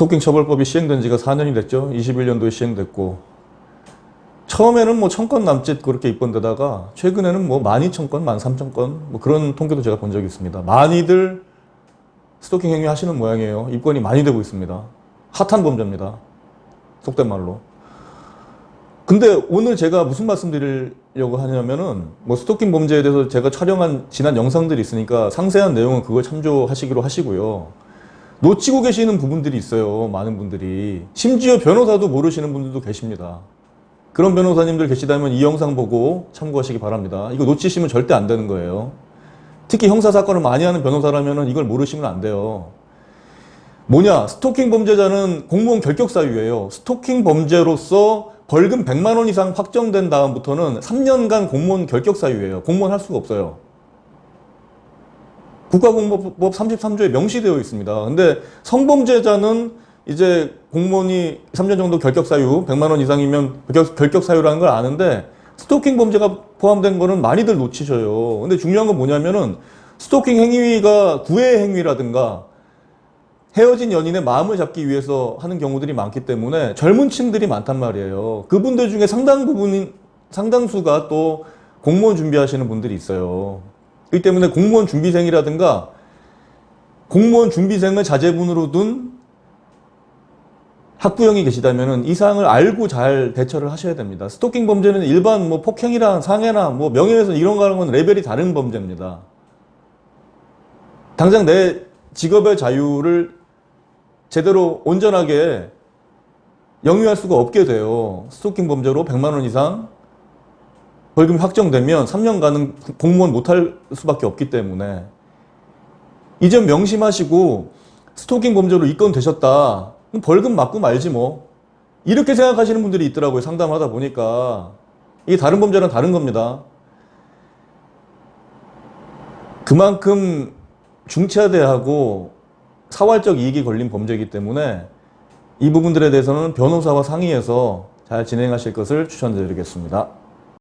스토킹 처벌법이 시행된 지가 4년이 됐죠. 21년도에 시행됐고 처음에는 뭐 천 건 남짓 그렇게 입건되다가 최근에는 뭐 12,000건, 13,000건 뭐 그런 통계도 제가 본 적이 있습니다. 많이들 스토킹 행위 하시는 모양이에요. 입건이 많이 되고 있습니다. 핫한 범죄입니다. 속된 말로. 근데 오늘 제가 무슨 말씀 드리려고 하냐면은 뭐 스토킹 범죄에 대해서 제가 촬영한 지난 영상들이 있으니까 상세한 내용은 그걸 참조하시기로 하시고요. 놓치고 계시는 부분들이 있어요. 많은 분들이. 심지어 변호사도 모르시는 분들도 계십니다. 그런 변호사님들 계시다면 이 영상 보고 참고하시기 바랍니다. 이거 놓치시면 절대 안 되는 거예요. 특히 형사사건을 많이 하는 변호사라면 이걸 모르시면 안 돼요. 뭐냐, 스토킹 범죄자는 공무원 결격 사유예요. 스토킹 범죄로서 벌금 100만 원 이상 확정된 다음부터는 3년간 공무원 결격 사유예요. 공무원 할 수가 없어요. 국가공무법 33조에 명시되어 있습니다. 근데 성범죄자는 이제 공무원이 3년 정도 결격 사유, 100만 원 이상이면 결격, 결격 사유라는 걸 아는데 스토킹 범죄가 포함된 거는 많이들 놓치셔요. 근데 중요한 건 뭐냐면은 스토킹 행위가 구애 행위라든가 헤어진 연인의 마음을 잡기 위해서 하는 경우들이 많기 때문에 젊은 층들이 많단 말이에요. 그분들 중에 상당 부분, 상당수가 또 공무원 준비하시는 분들이 있어요. 그렇기 때문에 공무원 준비생이라든가 공무원 준비생을 자제분으로 둔 학부형이 계시다면은 이 사항을 알고 잘 대처를 하셔야 됩니다. 스토킹 범죄는 일반 뭐 폭행이랑 상해나 뭐 명예훼손 이런 거랑은 레벨이 다른 범죄입니다. 당장 내 직업의 자유를 제대로 온전하게 영위할 수가 없게 돼요. 스토킹 범죄로 100만 원 이상 벌금이 확정되면 3년간은 공무원 못할 수밖에 없기 때문에 이 점 명심하시고 스토킹 범죄로 입건되셨다. 벌금 맞고 말지 뭐. 이렇게 생각하시는 분들이 있더라고요. 상담하다 보니까. 이게 다른 범죄랑 다른 겁니다. 그만큼 중차대하고 사활적 이익이 걸린 범죄이기 때문에 이 부분들에 대해서는 변호사와 상의해서 잘 진행하실 것을 추천드리겠습니다.